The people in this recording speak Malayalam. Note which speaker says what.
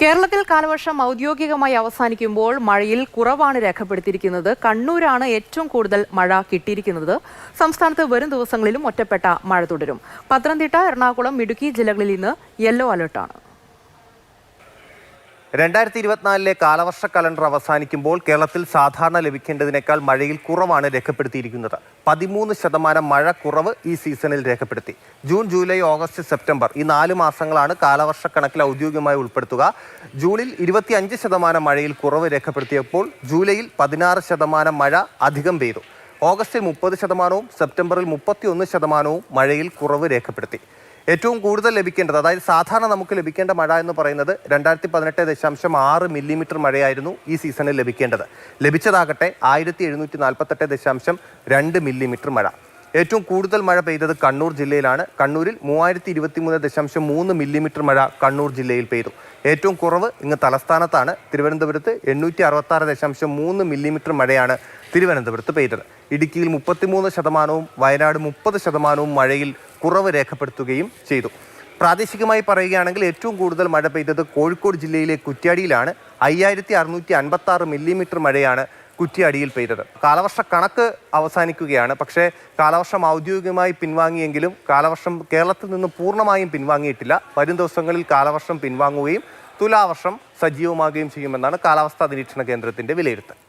Speaker 1: കേരളത്തിൽ കാലവർഷം ഔദ്യോഗികമായി അവസാനിക്കുമ്പോൾ മഴയിൽ കുറവാണ് രേഖപ്പെടുത്തിയിരിക്കുന്നത് കണ്ണൂരാണ് ഏറ്റവും കൂടുതൽ മഴ കിട്ടിയിരിക്കുന്നത് സംസ്ഥാനത്ത് വരും ദിവസങ്ങളിലും ഒറ്റപ്പെട്ട മഴ തുടരും പത്തനംതിട്ട എറണാകുളം ഇടുക്കി ജില്ലകളിൽ ഇന്ന് യെല്ലോ അലർട്ടാണ്
Speaker 2: രണ്ടായിരത്തി ഇരുപത്തിനാലിലെ കാലവർഷ കലണ്ടർ അവസാനിക്കുമ്പോൾ കേരളത്തിൽ സാധാരണ ലഭിക്കേണ്ടതിനേക്കാൾ മഴയിൽ കുറവാണ് രേഖപ്പെടുത്തിയിരിക്കുന്നത് പതിമൂന്ന് ശതമാനം മഴ കുറവ് ഈ സീസണിൽ രേഖപ്പെടുത്തി ജൂൺ ജൂലൈ ഓഗസ്റ്റ് സെപ്റ്റംബർ ഈ നാല് മാസങ്ങളാണ് കാലവർഷ കണക്കിൽ ഔദ്യോഗികമായി ഉൾപ്പെടുത്തുക ജൂണിൽ ഇരുപത്തിയഞ്ച് ശതമാനം മഴയിൽ കുറവ് രേഖപ്പെടുത്തിയപ്പോൾ ജൂലൈയിൽ പതിനാറ് ശതമാനം മഴ അധികം പെയ്തു ഓഗസ്റ്റിൽ മുപ്പത് ശതമാനവും സെപ്റ്റംബറിൽ മുപ്പത്തിയൊന്ന് ശതമാനവും മഴയിൽ കുറവ് രേഖപ്പെടുത്തി ഏറ്റവും കൂടുതൽ ലഭിക്കേണ്ടത് അതായത് സാധാരണ നമുക്ക് ലഭിക്കേണ്ട മഴ എന്ന് പറയുന്നത് രണ്ടായിരത്തി പതിനെട്ട് ദശാംശം ആറ് മില്ലിമീറ്റർ മഴയായിരുന്നു ഈ സീസണിൽ ലഭിക്കേണ്ടത് ലഭിച്ചതാകട്ടെ ആയിരത്തി എഴുന്നൂറ്റി നാൽപ്പത്തെട്ട് ദശാംശം രണ്ട് മില്ലിമീറ്റർ മഴ ഏറ്റവും കൂടുതൽ മഴ പെയ്തത് കണ്ണൂർ ജില്ലയിലാണ് കണ്ണൂരിൽ മൂവായിരത്തി മൂന്ന് ദശാംശം മൂന്ന് മില്ലിമീറ്റർ മഴ കണ്ണൂർ ജില്ലയിൽ പെയ്തു ഏറ്റവും കുറവ് ഇങ്ങ് തലസ്ഥാനത്താണ് തിരുവനന്തപുരത്ത് എണ്ണൂറ്റി അറുപത്താറ് ദശാംശം മൂന്ന് മില്ലിമീറ്റർ മഴയാണ് തിരുവനന്തപുരത്ത് പെയ്തത് ഇടുക്കിയിൽ മുപ്പത്തിമൂന്ന് ശതമാനവും വയനാട് മുപ്പത് ശതമാനവും മഴയിൽ കുറവ് രേഖപ്പെടുത്തുകയും ചെയ്തു പ്രാദേശികമായി പറയുകയാണെങ്കിൽ ഏറ്റവും കൂടുതൽ മഴ പെയ്തത് കോഴിക്കോട് ജില്ലയിലെ കുറ്റ്യാടിയിലാണ് അയ്യായിരത്തി അറുന്നൂറ്റി അൻപത്തി ആറ് മില്ലിമീറ്റർ മഴയാണ് കുറ്റ്യാടിയിൽ പെയ്തത് കാലവർഷ കണക്ക് അവസാനിക്കുകയാണ് പക്ഷേ കാലവർഷം ഔദ്യോഗികമായി പിൻവാങ്ങിയെങ്കിലും കാലവർഷം കേരളത്തിൽ നിന്ന് പൂർണ്ണമായും പിൻവാങ്ങിയിട്ടില്ല വരും ദിവസങ്ങളിൽ കാലവർഷം പിൻവാങ്ങുകയും തുലാവർഷം സജീവമാകുകയും ചെയ്യുമെന്നാണ് കാലാവസ്ഥാ നിരീക്ഷണ കേന്ദ്രത്തിന്റെ വിലയിരുത്തൽ